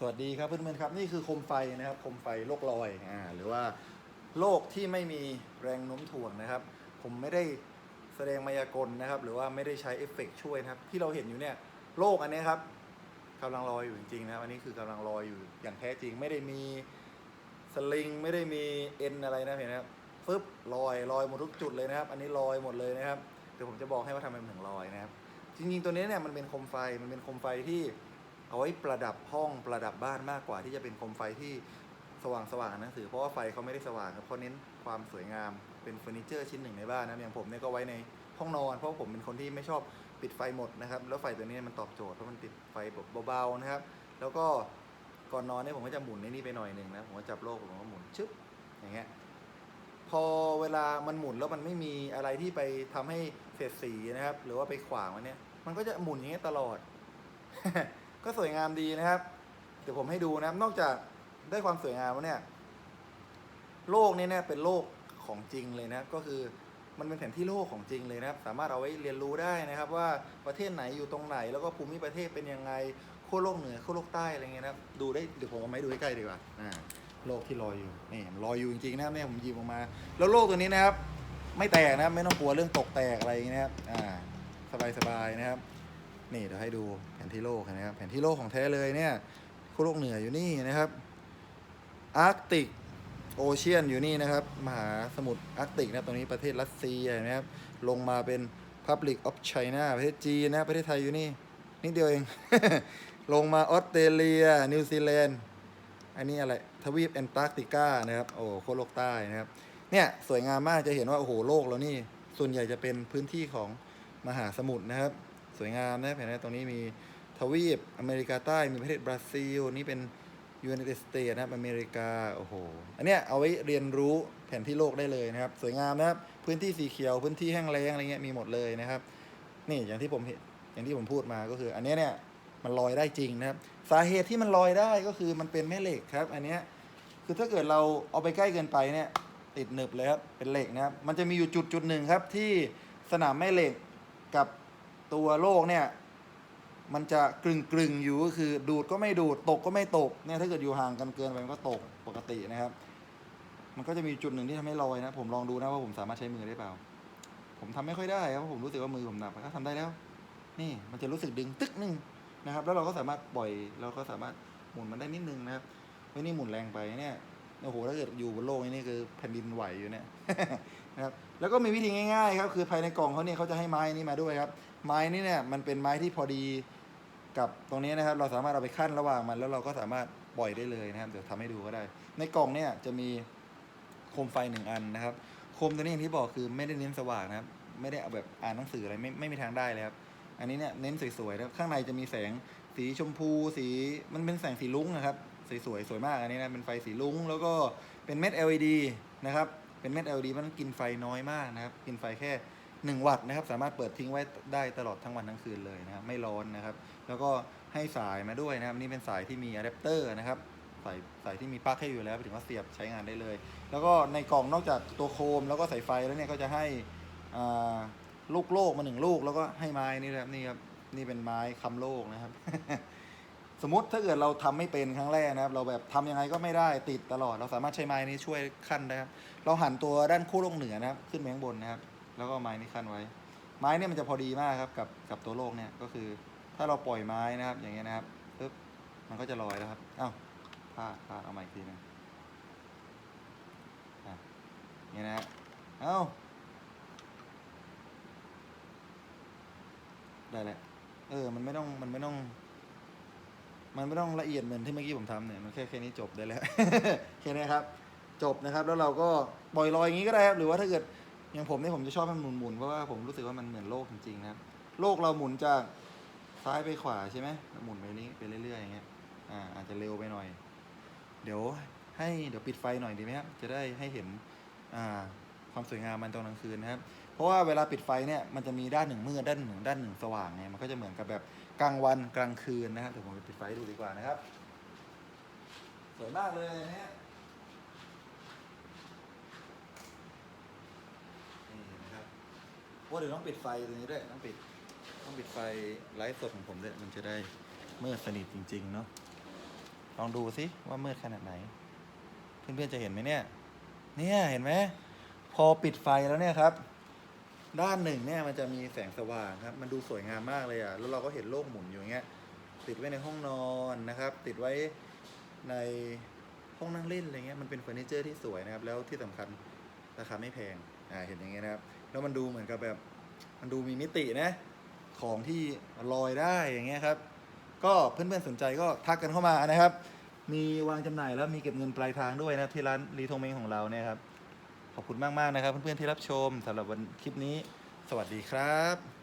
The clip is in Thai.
สวัสดีครับเพื่อนๆครับนี่คือโคมไฟนะครับโคมไฟโลกลอยอ่าหรือว่าโลกที่ไม่มีแรงโน้มถ่วงนะครับ ผมไม่ได้แสดงมายากลนะครับ หรือว่าไม่ได้ใช้เอฟเฟกต์ช่วยนะครับ ที่เราเห็นอยู่เนี่ยโลกอันนี้ครับกำลังลอยอยู่จริงๆนะครับอันนี้คือกำลังลอยอยู่อย่างแท้จริง ไม่ได้มีสลิงไม่ได้มีเอ็นอะไรนะเห็นไหมครับฟึบลอยลอยหมดทุกจุดเลยนะครับ อันนี้ลอยหมดเลยนะครับเดี๋ยวผมจะบอกให้ว่าทำไมมันถึงลอยนะครับ จริงๆตัวนี้เนี่ยมันเป็นโคมไฟมันเป็นโคมไฟที่ เอาไว้ประดับห้องประดับบ้านมากกว่าที่จะเป็นโคมไฟที่สว่างสว่างๆหนังสือเพราะว่าไฟเขาไม่ได้สว่างครับเขาเน้นความสวยงามเป็นเฟอร์นิเจอร์ชิ้นหนึ่งในบ้านนะอย่างผมเนี่ยก็ไว้ในห้องนอนเพราะผมเป็นคนที่ไม่ชอบปิดไฟหมดนะครับแล้วไฟตัวนี้มันตอบโจทย์เพราะมันติดไฟแบบเบาๆนะครับ แล้วก็ก่อนนอนเนี่ยผมก็จะหมุนในนี่ไปหน่อยหนึ่งนะผมก็จับโลกผมก็หมุนชึบอย่างเงี้ยพอเวลามันหมุนแล้วมันไม่มีอะไรที่ไปทำให้เสียดสีนะครับ หรือว่าไปขวางมันเนี่ยมันก็จะหมุนอย่างเงี้ยตลอด ก็สวยงามดีนะครับ เดี๋ยวผมให้ดูนะครับ นอกจากได้ความสวยงามแล้วเนี่ย โลกนี้เนี่ยเป็นโลกของจริงเลยนะก็คือมันเป็นแผนที่โลกของจริงเลยนะครับ สามารถเอาไว้เรียนรู้ได้นะครับ ว่าประเทศไหนอยู่ตรงไหน แล้วก็ภูมิประเทศเป็นยังไงขั้วโลกเหนือขั้วโลกใต้อะไรเงี้ยนะครับดูได้เดี๋ยวผมเอาไม้ดูใใกล้ๆดีกว่าอ่าโลกที่ลอยอยู่นี่ลอยอยู่จริงๆนะครับเนี่ยผมหยิบออกมา แล้วโลกตัวนี้นะครับ ไม่แตกนะครับไม่ต้องกลัวเรื่องตกแตกอะไรเงี้ยนะครับอ่าสบายๆนะครับ นี่เดี๋ยวให้ดูแผนที่โลกนะครับแผนที่โลกของแท้เลยเนี่ยขั้วโลกเหนืออยู่นี่นะครับอาร์กติกโอเชียนอยู่นี่นะครับ มหาสมุทรอาร์กติกนะตรงนี้ประเทศรัสเซียนะครับ ลงมาเป็น Public of China ประเทศจีนนะประเทศไทยอยู่นี่นิดเดียวเอง ลงมาออสเตรเลีย นิวซีแลนด์อันนี้อะไรทวีปแอนตาร์กติกานะครับโอ้โคโลกใต้นะครับเนี่ยสวยงามมากจะเห็นว่าโอ้โหโลกเรานี่ส่วนใหญ่จะเป็นพื้นที่ของมหาสมุทรนะครับ สวยงามนะเห็นไหมตรงนี้มีทวีปอเมริกาใต้มีประเทศบราซิลนี่เป็นยูเนเต็ดสเตทนะครับอเมริกาโอ้โหอันเนี้ยเอาไว้เรียนรู้แผนที่โลกได้เลยนะครับ สวยงามนะครับ พื้นที่สีเขียวพื้นที่แห้งแล้งอะไรเงี้ยมีหมดเลยนะครับ นี่อย่างที่ผมเห็นอย่างที่ผมพูดมาก็คือ อันเนี้ยเนี่ยมันลอยได้จริงนะครับ สาเหตุที่มันลอยได้ก็คือมันเป็นแม่เหล็กครับ อันเนี้ยคือถ้าเกิดเราเอาไปใกล้เกินไปเนี่ยติดหนึบเลยครับเป็นเหล็กนะครับ มันจะมีอยู่จุดจุดหนึ่งครับที่สนามแม่เหล็กกับ ตัวโลกเนี่ย มันจะกลึงกลึงๆอยู่ก็คือดูดก็ไม่ดูดตกก็ไม่ตกเนี่ยถ้าเกิดอยู่ห่างกันเกินไปมันก็ตกปกตินะครับ มันก็จะมีจุดหนึ่งที่ทำให้ลอยนะ ผมลองดูนะว่าผมสามารถใช้มือได้เปล่า ผมทำไม่ค่อยได้ครับเพราะผมรู้สึกว่ามือผมหนักก็ทำได้แล้ว นี่มันจะรู้สึกดึงตึ๊กหนึ่งนะครับ แล้วเราก็สามารถปล่อยเราก็สามารถหมุนมันได้นิดนึงนะครับไม่นี่หมุนแรงไปเนี่ยโอ้โหถ้าเกิดอยู่บนโลกนี่คือแผ่นดินไหวอยู่เนี่ยนะครับแล้วก็มีวิธีง่ายๆครับ คือภายในกล่องเขาเนี่ยเขาจะให้ไม้นี้มาด้วยครับ ไม้นี้เนี่ยมันเป็นไม้ที่พอดีกับตรงนี้นะครับ เราสามารถเอาไปขั้นระหว่างมัน แล้วเราก็สามารถปล่อยได้เลยนะครับ เดี๋ยวทำให้ดูก็ได้ ในกล่องเนี่ยจะมีโคมไฟหนึ่งอันนะครับ โคมตัวนี้อย่างที่บอกคือไม่ได้เน้นสว่างนะครับ ไม่ได้เอาแบบอ่านหนังสืออะไรไม่ไม่มีทางได้เลยครับ อันนี้เนี่ยเน้นสวยๆนะครับ ข้างในจะมีแสงสีชมพูสีมันเป็นแสงสีลุ้งนะครับสวยๆสวยมากอันนี้นะเป็นไฟสีลุ้ง แล้วก็เป็นเม็ด LED นะครับเป็นเม็ด LED มันกินไฟน้อยมากนะครับ กินไฟแค่ 1 วัตต์นะครับ สามารถเปิดทิ้งไว้ได้ตลอดทั้งวันทั้งคืนเลยนะครับ ไม่ร้อนนะครับ แล้วก็ให้สายมาด้วยนะครับ นี่เป็นสายที่มีอะแดปเตอร์นะครับสายสายที่มีปลั๊กให้อยู่แล้วถึงว่าเสียบใช้งานได้เลย แล้วก็ในกล่องนอกจากตัวโคม แล้วก็สายไฟแล้วเนี่ยก็จะให้ลูกโลกมาหนึ่งลูก แล้วก็ให้ไม้นี่นะครับนี่ครับนี่เป็นไม้คำโลกนะครับ สมมติถ้าเกิดเราทำไม่เป็นครั้งแรกนะครับ เราแบบทำยังไงก็ไม่ได้ติดตลอด เราสามารถใช้ไม้นี้ช่วยขั้นได้ครับเราหันตัวด้านคู่ลกเหนือนะครับ ขึ้นไปข้างบนนะครับ แล้วก็ไม้นี้ขั้นไว้ ไม้เนี่ยมันจะพอดีมากครับกับกับตัวโลกเนี่ยก็คือ ถ้าเราปล่อยไม้นะครับ อย่างเงี้ยนะครับปึ๊บมันก็จะลอยแล้วครับเอ้าพลาดพลาดเอาใหม่อีกทีนึงอะอย่างเงี้ยนะเอ้าได้แหละเออ มันไม่ต้องมันไม่ต้อง มันไม่ต้องละเอียดเหมือนที่เมื่อกี้ผมทำเนี่ยมันแค่แค่นี้จบได้แล้วแค่นี้ครับ จบนะครับ แล้วเราก็ปล่อยลอยอย่างนี้ก็ได้ครับ หรือว่าถ้าเกิด อย่างผมเนี่ยผมจะชอบให้มันหมุนๆเพราะว่าผมรู้สึกว่ามันเหมือนโลกจริงๆนะครับโลกเราหมุนจากซ้ายไปขวาใช่ไหมหมุนไปนี้ไปเรื่อยๆอย่างเงี้ยอ่าอาจจะเร็วไปหน่อย เดี๋ยวให้เดี๋ยวปิดไฟหน่อยดีไหมครับจะได้ให้เห็นอ่าความสวยงามมันตอนกลางคืนนะครับ เพราะว่าเวลาปิดไฟเนี่ยมันจะมีด้านหนึ่งมืดด้านหนึ่งด้านหนึ่งสว่างไงมันก็จะเหมือนกับแบบกลางวันกลางคืนนะครับเดี๋ยวผมไปปิดไฟดูดีกว่านะครับ สวยมากเลยนะฮะนี่นะครับ ว่าเดี๋ยวต้องปิดไฟตรงนี้ด้วยต้องปิดต้องปิดไฟไลฟ์สดของผมด้วยมันจะได้มืดสนิทจริง ๆ เนาะลองดูสิว่ามืดขนาดไหน เพื่อนๆจะเห็นไหมเนี่ย เนี่ยเห็นไหมพอปิดไฟแล้วเนี่ยครับ ด้านหนึ่งเนี่ยมันจะมีแสงสว่างครับ มันดูสวยงามมากเลยอะแล้วเราก็เห็นโลกหมุนอยู่อย่างเงี้ยติดไว้ในห้องนอนนะครับ ติดไว้ในห้องนั่งเล่นอะไรเงี้ยมันเป็นเฟอร์นิเจอร์ที่สวยนะครับ แล้วที่สำคัญ ราคาไม่แพงอ่าเห็นอย่างเงี้ยนะครับ แล้วมันดูเหมือนกับแบบมันดูมีมิตินะ ของที่ลอยได้อย่างเงี้ยครับ ก็เพื่อนๆสนใจก็ทักกันเข้ามานะครับ มีวางจำหน่ายแล้วมีเก็บเงินปลายทางด้วยนะที่ร้านรีทงเมงของเราเนี่ยครับ ขอบคุณมากๆนะครับ เพื่อนๆที่รับชมสำหรับวันคลิปนี้ สวัสดีครับ